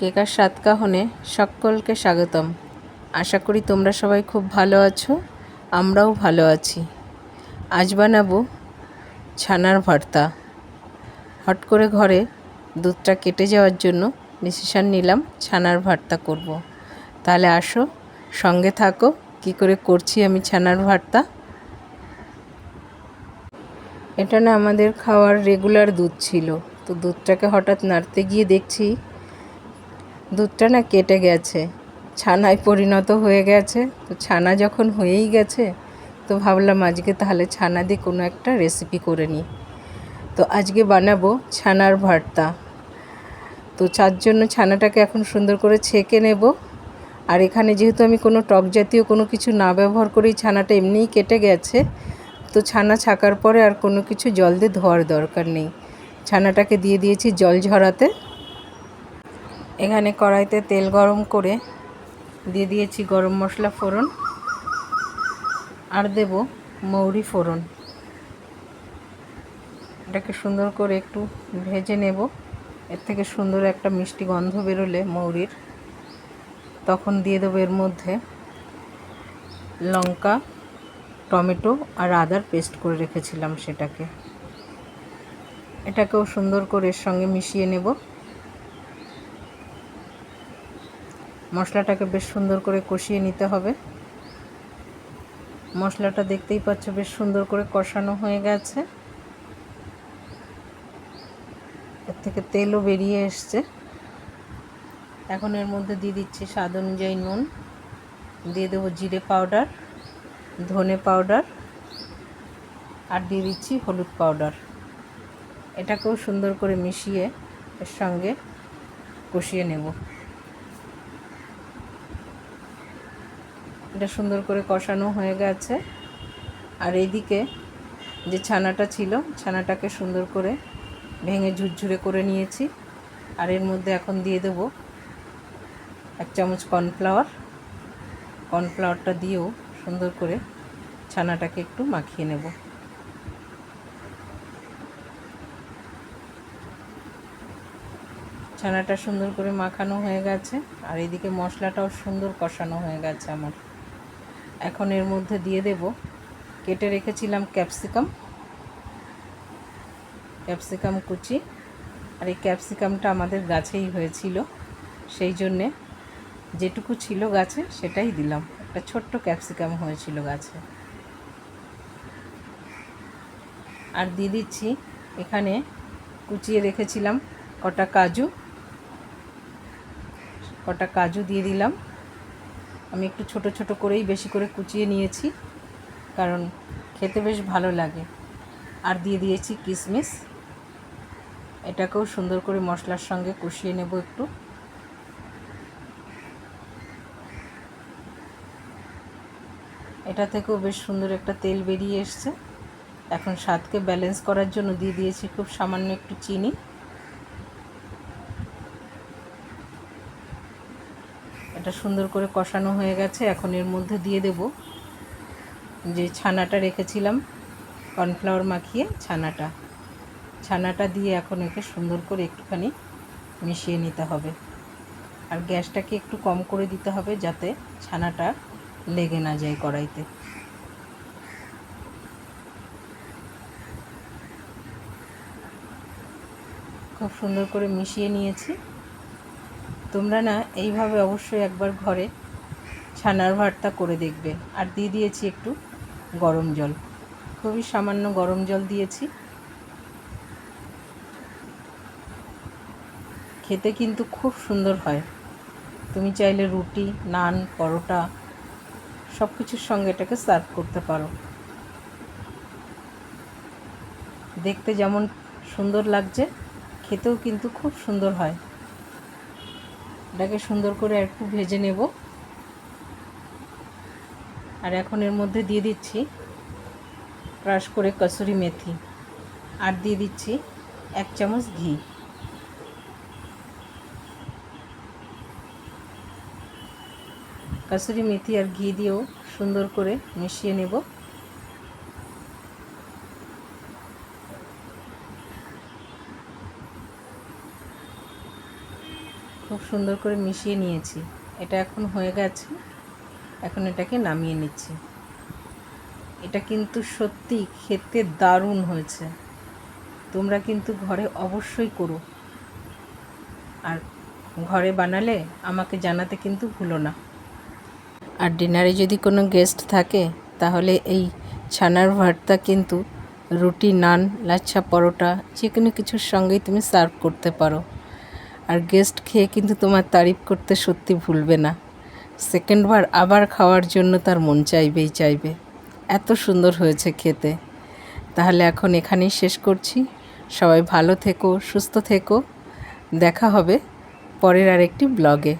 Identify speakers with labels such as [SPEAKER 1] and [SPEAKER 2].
[SPEAKER 1] কেকার সাতকাহনে সকলকে স্বাগতম। আশা করি তোমরা সবাই খুব ভালো আছো, আমরাও ভালো আছি। আজ বানাবো ছানার ভর্তা। হট করে ঘরে দুধটা কেটে যাওয়ার জন্য ডিসিশান নিলাম ছানার ভর্তা করব। তাহলে আসো, সঙ্গে থাকো, কি করে করছি আমি ছানার ভর্তা? এটা না আমাদের খাওয়ার রেগুলার দুধ ছিল। তো দুধটাকে হঠাৎ নাড়তে গিয়ে দেখছি দুধটা না কেটে গেছে। ছানায় পরিণত হয়ে গেছে। তো ছানা যখন হয়েই গেছে, তো ভাবলাম আজকে তাহলে ছানা দিয়ে কোনো একটা রেসিপি করে নিই। তো আজকে বানাবো ছানার ভর্তা। তো চার জন্য ছানাটাকে এখন সুন্দর করে ছেঁকে নেব। আর এখানে যেহেতু আমি কোনো টক জাতীয় কোনো কিছু না ব্যবহার করেই ছানাটা এমনিই কেটে গেছে, তো ছানা ছাকার পরে আর কোনো কিছু জল দিয়ে ধোয়ার দরকার নেই। ছানাটাকে দিয়ে দিয়েছি জল ঝরাতে। এখানে কড়াইতে তেল গরম করে দিয়ে দিয়েছি গরম মশলা ফোড়ন আর দেব মৌরি ফোড়ন। এটাকে সুন্দর করে একটু ভেজে নেব। এর থেকে সুন্দর একটা মিষ্টি গন্ধ বেরোলে মৌরির। তখন দিয়ে দেবো এর মধ্যে লঙ্কা, টমেটো আর আদার পেস্ট করে রেখেছিলাম সেটাকে। এটাকেও সুন্দর করে এর সঙ্গে মিশিয়ে নেব। মশলাটাকে বেশ সুন্দর করে কষিয়ে নিতে হবে। মশলাটা দেখতেই পাচ্ছ বেশ সুন্দর করে কষানো হয়ে গেছে। এর থেকে তেলও বেরিয়ে এসছে। এখন এর মধ্যে দিয়ে দিচ্ছি স্বাদ অনুযায়ী নুন। দিয়ে দেবো জিরে পাউডার, ধনে পাউডার আর দিয়ে দিচ্ছি হলুদ পাউডার। এটাকেও সুন্দর করে মিশিয়ে এর সঙ্গে কষিয়ে নেব। এটা সুন্দর করে কষানো হয়ে গেছে। আর এদিকে যে ছানাটা ছিল, ছানাটাকে সুন্দর করে ভেঙে ঝুরঝুরে করে নিয়েছি। আর এর মধ্যে এখন দিয়ে দেবো এক চামচ কর্নফ্লাওয়ার। কর্নফ্লাওয়ারটা দিয়েও সুন্দর করে ছানাটাকে একটু মাখিয়ে নেব। ছানাটা সুন্দর করে মাখানো হয়ে গেছে। আর এদিকে মশলাটাও সুন্দর কষানো হয়ে গেছে আমার। এখন এর মধ্যে দিয়ে দেব। কেটে রেখেছিলাম ক্যাপসিকাম। ক্যাপসিকাম কুচি। আর এই ক্যাপসিকামটা আমাদের গাছেই হয়েছিল। সেই জন্যে যেটুকু ছিল গাছে সেটাই দিলাম। একটা ছোট্ট ক্যাপসিকাম হয়েছিল গাছে। আর দিয়ে দিচ্ছি এখানে কুচিয়ে রেখেছিলাম কটা কাজু। কটা কাজু দিয়ে দিলাম। আমি একটু ছোট ছোট করেই বেশি করে কুচিয়ে নিয়েছি, কারণ খেতে বেশ ভালো লাগে। আর দিয়ে দিয়েছি কিশমিশ এটাকেও সুন্দর করে মশলার সঙ্গে কষিয়ে নেব একটু। এটা থেকেও বেশ সুন্দর একটা তেল বেরিয়ে এসছে। এখন স্বাদকে ব্যালেন্স করার জন্য দিয়ে দিয়েছি খুব সামান্য একটু চিনি। এটা সুন্দর করে কষানো হয়ে গেছে। এখন এর মধ্যে দিয়ে দেব যে ছানাটা রেখেছিলাম, কর্নফ্লাওয়ার মাখিয়ে ছানাটা। ছানাটা দিয়ে এখন একে সুন্দর করে একটুখানি মিশিয়ে নিতে হবে। আর গ্যাসটাকে একটু কম করে দিতে হবে যাতে ছানাটা লেগে না যায় কড়াইতে। খুব সুন্দর করে মিশিয়ে নিয়েছি। তোমরা না এইভাবে অবশ্যই একবার ঘরে ছানার ভর্তা করে দেখবে। আর দিয়ে দিয়েছি একটু গরম জল। খুবই সামান্য গরম জল দিয়েছি। খেতে কিন্তু খুব সুন্দর হয়। তুমি চাইলে রুটি, নান, পরোটা সব কিছুর সঙ্গে এটাকে সার্ভ করতে পারো। দেখতে যেমন সুন্দর লাগছে, খেতেও কিন্তু খুব সুন্দর হয়। এটাকে সুন্দর করে একটু ভেজে নেব। আর এখন এর মধ্যে দিয়ে দিচ্ছি ক্রাশ করে কসুরি মেথি। আর দিয়ে দিচ্ছি এক চামচ ঘি। কাসুরি মেথি আর ঘি দিয়েও সুন্দর করে মিশিয়ে নেব। খুব সুন্দর করে মিশিয়ে নিয়েছি। এটা এখন হয়ে গেছে। এখন এটাকে নামিয়ে নিচ্ছি। এটা কিন্তু সত্যি খেতে দারুণ হয়েছে। তোমরা কিন্তু ঘরে অবশ্যই করো। আর ঘরে বানালে আমাকে জানাতে কিন্তু ভুলো না। আর ডিনারে যদি কোনো গেস্ট থাকে, তাহলে এই ছানার ভর্তা কিন্তু রুটি, নান, লাচ্ছা, পরোটা, যে কোনো কিছুর সঙ্গেই তুমি সার্ভ করতে পারো। আর গেস্ট খেয়ে কিন্তু তোমার তারিফ করতে সত্যি ভুলবে না। সেকেন্ডবার আবার খাওয়ার জন্য তার মন চাইবেই চাইবে। এত সুন্দর হয়েছে খেতে। তাহলে এখন এখানেই শেষ করছি। সবাই ভালো থেকো, সুস্থ থেকো। দেখা হবে পরের আরেকটি ব্লগে